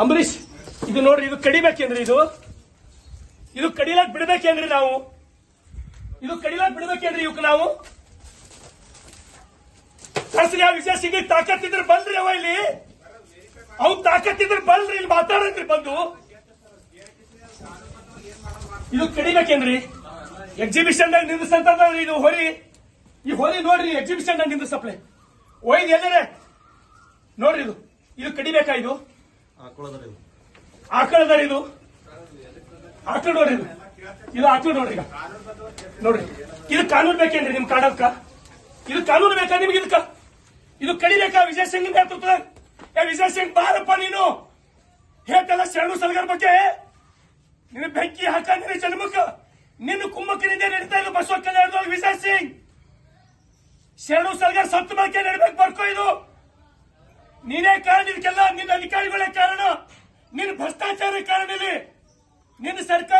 ಅಂಬರೀಶ್ ಇದು ನೋಡ್ರಿ, ಇದು ಕಡಿಬೇಕೇನ್ರಿ ಇದು? ಇದು ಕಡಿಲಾಕ್ ಬಿಡ್ಬೇಕೇನ್ರಿ ನಾವು? ಇದು ಕಡಿಲಾಕ್ ಬಿಡ್ಬೇಕೇನ್ರಿ ಇವಕ್ಕೆ ನಾವು? ಕಳ್ಸ್ರಿ ಆ ವಿಜಯ್ ತಾಕತ್ ತಾಕತ್ತಿದ್ರೆ ಬಲ್ರಿ ಅವ ಇಲ್ಲಿ. ಅವ್ನ್ ತಾಕತ್ತಿದ್ರೆ ಬಲ್ರಿ ಇಲ್ಲಿ ಮಾತಾಡಂದ್ರಿ ಬಂದು. ಇದು ಕಡಿಬೇಕೇನ್ರಿ? ಎಕ್ಸಿಬಿಷನ್ ದಾಗ ನಿಂದಿಸ್ತಂತಂದ್ರಿ ಇದು ಹೊರಿ. ಈ ಹೊರಿ ನೋಡ್ರಿ ಎಕ್ಸಿಬಿಷನ್ ನಿಂದ್ರ ಸಪ್ಲೈ ಒಯ್ದು ಎಲ್ಲರೇ. ನೋಡ್ರಿ ಇದು. ಇದು ಕಡಿಬೇಕಾ ಇದು? ಆಕಳದ ಇದು. ಆಕಳ ನೋಡ್ರಿ ಇದು. ಇದು ಆಕಳ ನೋಡ್ರಿ ಈಗ. ನೋಡ್ರಿ ಇದು ಕಾನೂನು ಬೇಕೇನ್ರಿ ನಿಮ್ ಕಾಡಕ್ಕ ಇದು ಕಾನೂನು ಬೇಕಾ ನಿಮ್ಗೆ ಇದಕ್ಕ? ಇದು ಕಡಿಬೇಕಾ ವಿಜಯ್ ಸಿಂಗ್ ನೇತೃತ್ವ ಏ, ವಿಜಯ್ ಸಿಂಗ್, ಬಾರಪ್ಪ ನೀನು. ಹೇಳ್ತಲ್ಲ ಶರಣು ಸಲಗರ ಬಗ್ಗೆ. ನಿನ್ನ ಬೆಂಕಿ ಹಾಕ, ನಿನ್ನ ಜನ್ಮಕ್ಕ. ನಿನ್ನ ಕುಮ್ಮಕ್ಕನಿಂದ ನಡೀತಾ ಇಲ್ಲ ಬಸವ ಕಲ್ಯಾಣದೊಳಗೆ ವಿಜಯ್ ಸಿಂಗ್. ಶರಣು ಸಲಗರ್ ಸತ್ತು ಬಳಕೆ ನಡಬೇಕು, ಬರ್ಕೋ ಇದು. ನೀನೇ ಕಾರಣ, ಇದಕ್ಕೆಲ್ಲ ನಿನ್ನ ಅಧಿಕಾರಿಗಳೇ ಕಾರಣ. ನಿನ್ನ ಭ್ರಷ್ಟಾಚಾರ ಕಾರಣ ಇಲ್ಲಿ ನಿನ್ನ ಸರ್ಕಾರ ಕಾರಣ ಇದಕ್ಕ